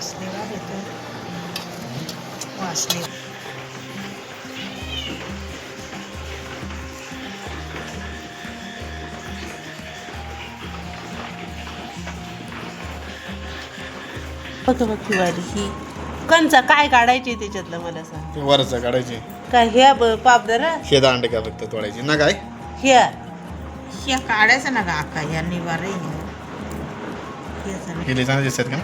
वासलेला येतो वासले बघ ही कंचा काय काढायचे त्याच्यातलं मला सांग. ते वरचं काढायचे. काय ह्या ब- पापदरा हे दांडे का फक्त तोडायचे? ना काय? ह्या ह्या काढायचं ना गा या निवार. हे. लय चांगले दिसतात का?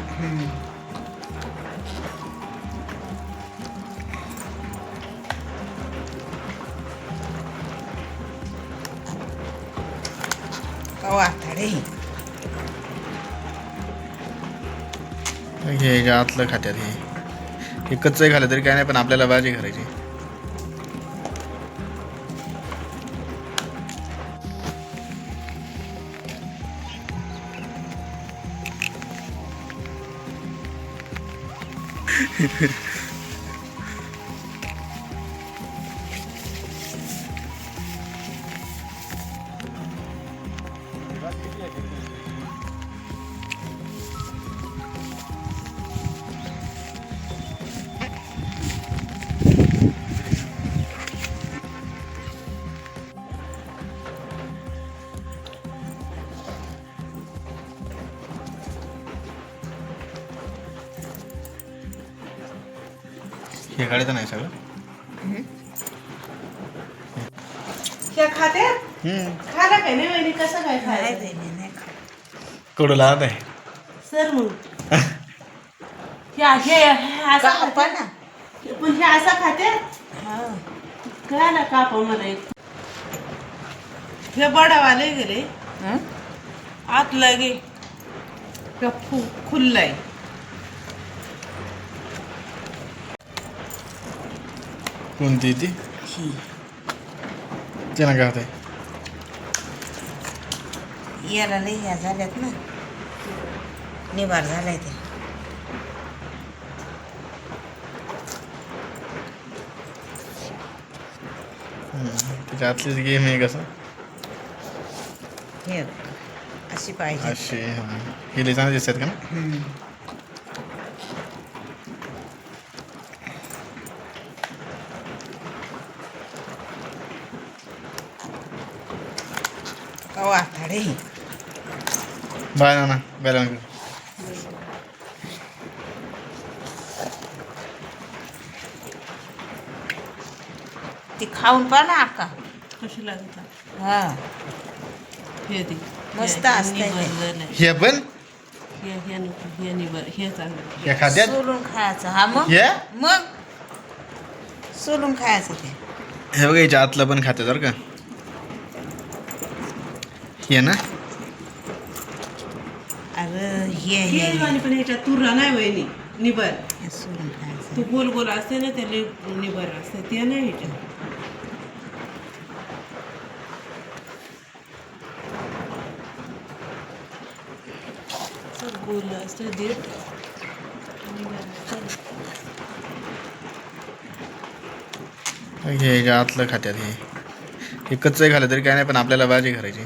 वाटाडे हे जे आतलं खात्यात हे. हे कच्चं खाल्लं तरी काय नाही पण आपल्याला भाजी करायची. हे काढायचं नाही सगळं. खात्या हम्म. खाला काय नाही वहिनी कसं काय खायचं. कडू लहान आहे? सर हे हे असं खात्या? ना पण हे असा खात्या काय ना कापा मला एक. हे बडावाले गेले. हं? आत लगे. का फु खुल्लाय. कोणती ती ही काय याला लई ह्या झाल्यात ना निवार झालाय ते त्याच्या आतलीच गेम आहे कसं हे अशी पाहिजे असे हा लय चांगले दिसतात का ना. ना ती खाऊन पहा ना आका. कशी लागत? हा. हे ती मस्त असतंय हे ते. हे पण? हे हे हे हे चांगलं. हे सोलून खायचं. हा मग? हे? मग? सोलून खायचं ते. हे बघा याच्या आतलं पण खात्यात बरं का. हे ना? अरे हे हे हे आणि पण ह्याच्यात तुरा नाही वहिनी निबर. हे खायचं ते गोल गोल असते ना त्याला निबर असते ते नाही ह्याच्यात असं गोल असते देठ हे याच्या आतलं खात्यात हे. हे कच्चं खाल्लं तरी काय नाही पण आपल्याला भाजी करायची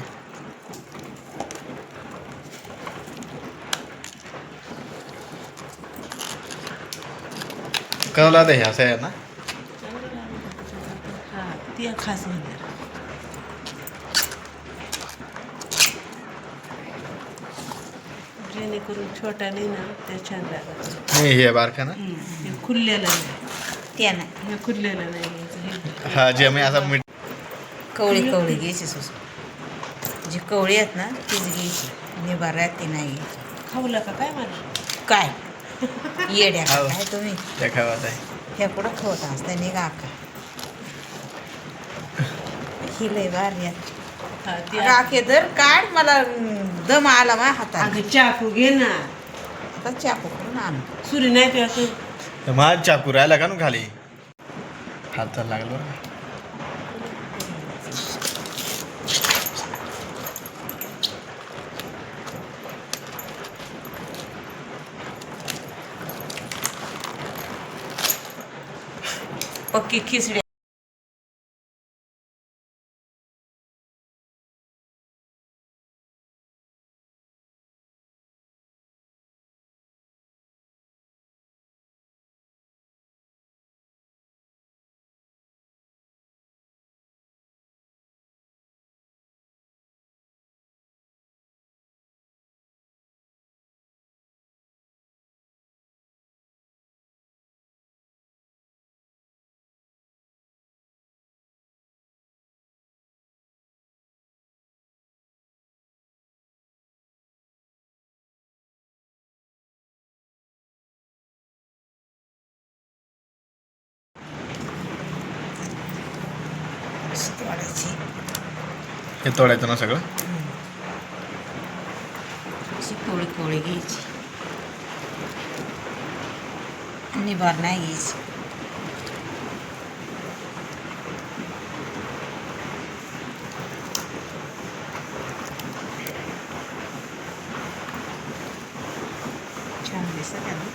कळलं आता हे असं आहे ना? हा ते खास म्हणजे जेणेकरून छोटा नाही ना. ते छान लागत नाही हे बारका ना? हे खुललेलं नाही. ते नाही. हे खुललेलं नाही. हे हा जे मी असा मीठ कवळी कवळी घ्यायची सुस. जी कवळी आहेत ना तीच घ्यायची. निबार आहेत ती नाही घ्यायची. खाऊला का काय मला काय? येड्या हो. काय तुम्ही? त्या खावात आहे. हे कुठं खवत असतं निघा का ही लय भारी आहे. हा, ते काढ मला अं, दम आला माझ्या हातात अगं चाकू घे ना. आता चाकू करून आणू. सुरी नाही ते असं तर माझ चाकू राहिला का ना खाली? हात तर लागलो बरं का. तोडायची हे तोडायचं ना सगळं? अशी कोळी कोळी घ्यायची. निभार नाही घ्यायची. छान दिसत आहे ना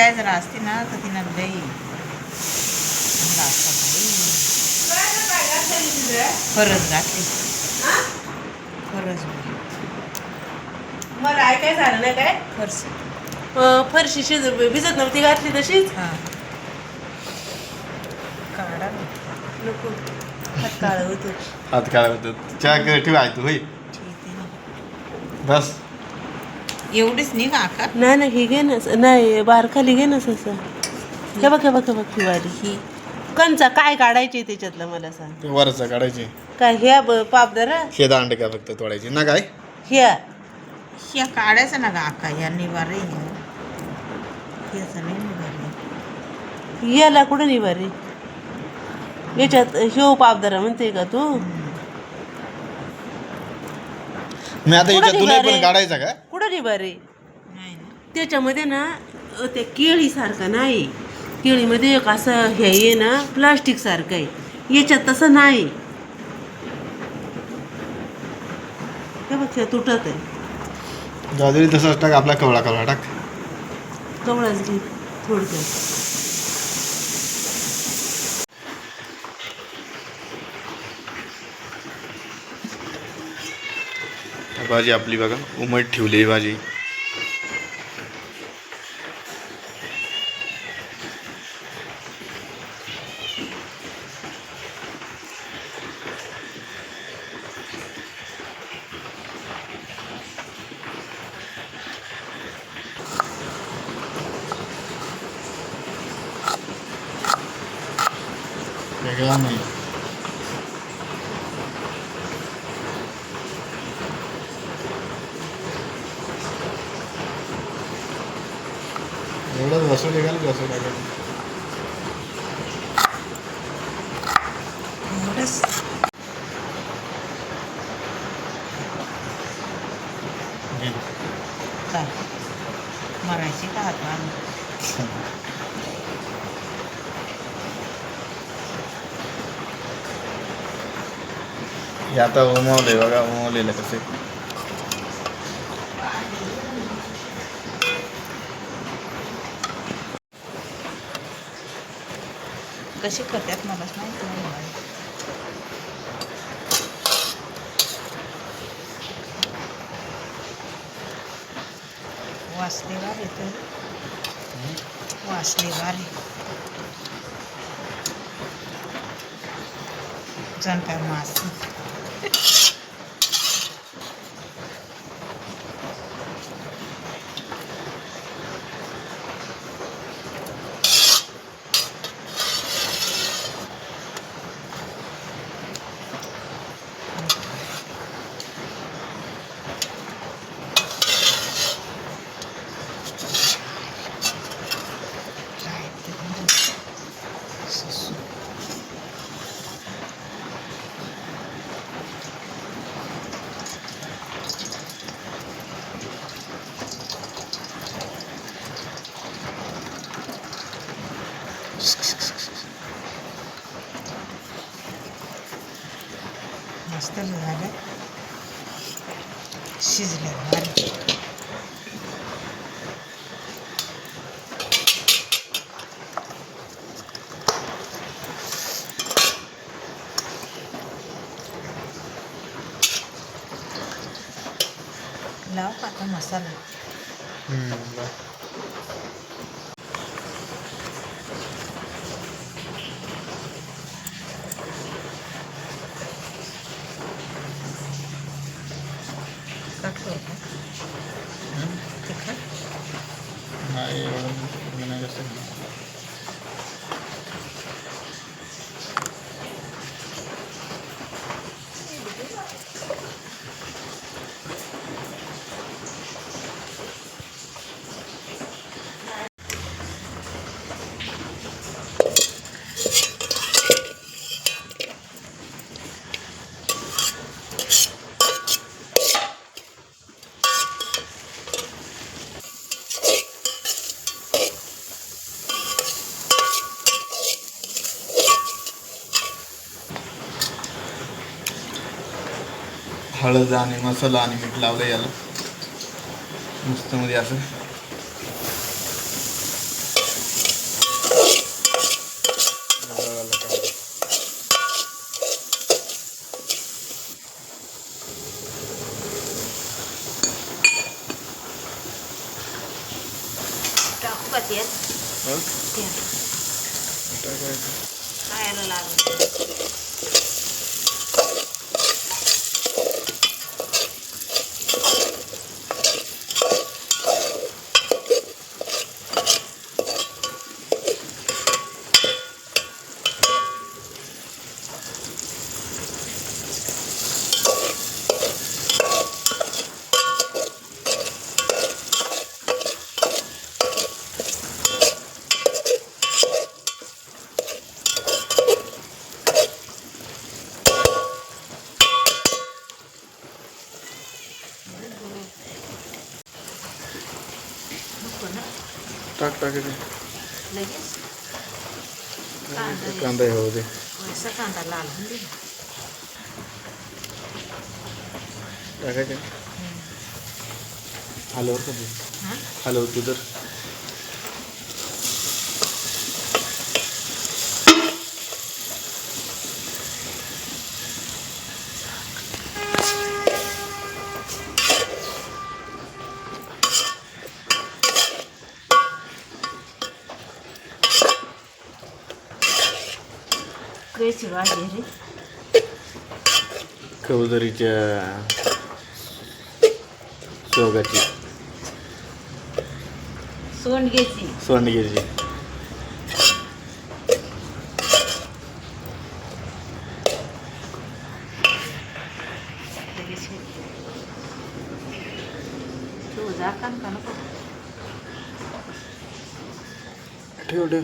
मोठ्या जरा असते ना तर तिनं लई. खरंच घातली. खरंच. मला ऐकाय झालं नाही काय? अं, फरशी शिज भिजत नव्हती घातली तशीच? हां. काढा. नको. हात काळ होतो. हात काळा होतं. चहा कर ठेवा आहे तू होई. बस. एवढीच नाही का? आकार नाही ना ही घे ना नाही बारखाली घे ना असं हे बघ हे बघ हे बघ ही वाली. ही. कंचा काय काढायचे त्याच्यातलं मला सांग. ते वरचं काढायचे. काय ह्या ब- पापदरा हे दांड का फक्त तोडायचे. ना काय? ह्या ह्या काढायचं ना का आकार या निवारे ह्याचं नाही निवारे. याला कुठं निभारी याच्यात ह्यो पापदरा म्हणते का तू? मी आता कुठं याच्यात काढायचा का? कुठं निभारी नाही ना. त्याच्यामध्ये ना अ, ते केळीसारखं नाही. केळीमध्ये एक असं हे आहे ना प्लास्टिक सारखं आहे. याच्यात तसं नाही. हे बघ हे तुटत आहे. गाजरी तसंच टाक आपला कवळा कवळा टाक. कवळाच घे थोडक्यात. भाजी आपली बघा उमट ठेवली भाजी. वेगळा नाही. एवढंच बसू निघाल बसू निघाल एवढंच काय मरायची का हात मारून हे आता उमवलंय बघा उमवलेलं कसं कशी करतात मलाच माहिती नाही. वासलेवार वासले वारे तर वासले वारे जणकार मास. मस्त झालं शिजलं भारी लाव का आता मसाला तिखट होतं तिखट नाही एवढं मी नाही कसं हळद आणि मसाला आणि मीठ लावलं याला. मस्त मध्ये असं टाकायचं. खायला लागलं नको ना टाक टाकायचे. कांदा कांदा हे होते वैसा कांदा लाल. टाकायचे. हलवर का हा? हलव तू तर कैची भाजी रे कवदरीच्या सोगाची. सोंडगेची. ठेवू झाकण का नको ठेव ठेव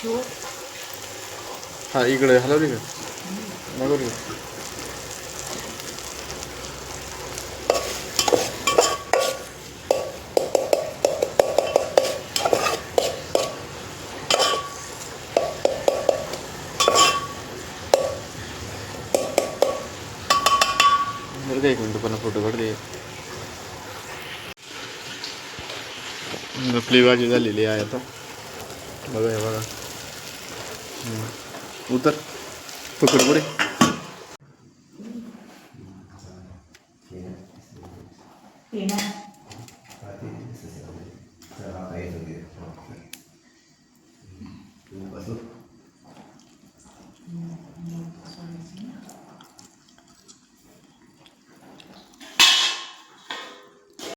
ठेवू? हा इकडे हलवली का? नको रे. बरं का एक मिनटं पण फोटो काढले आपली भाजी झालेली आहे आता. बघा हे बघा. उतर. पकड पुढे.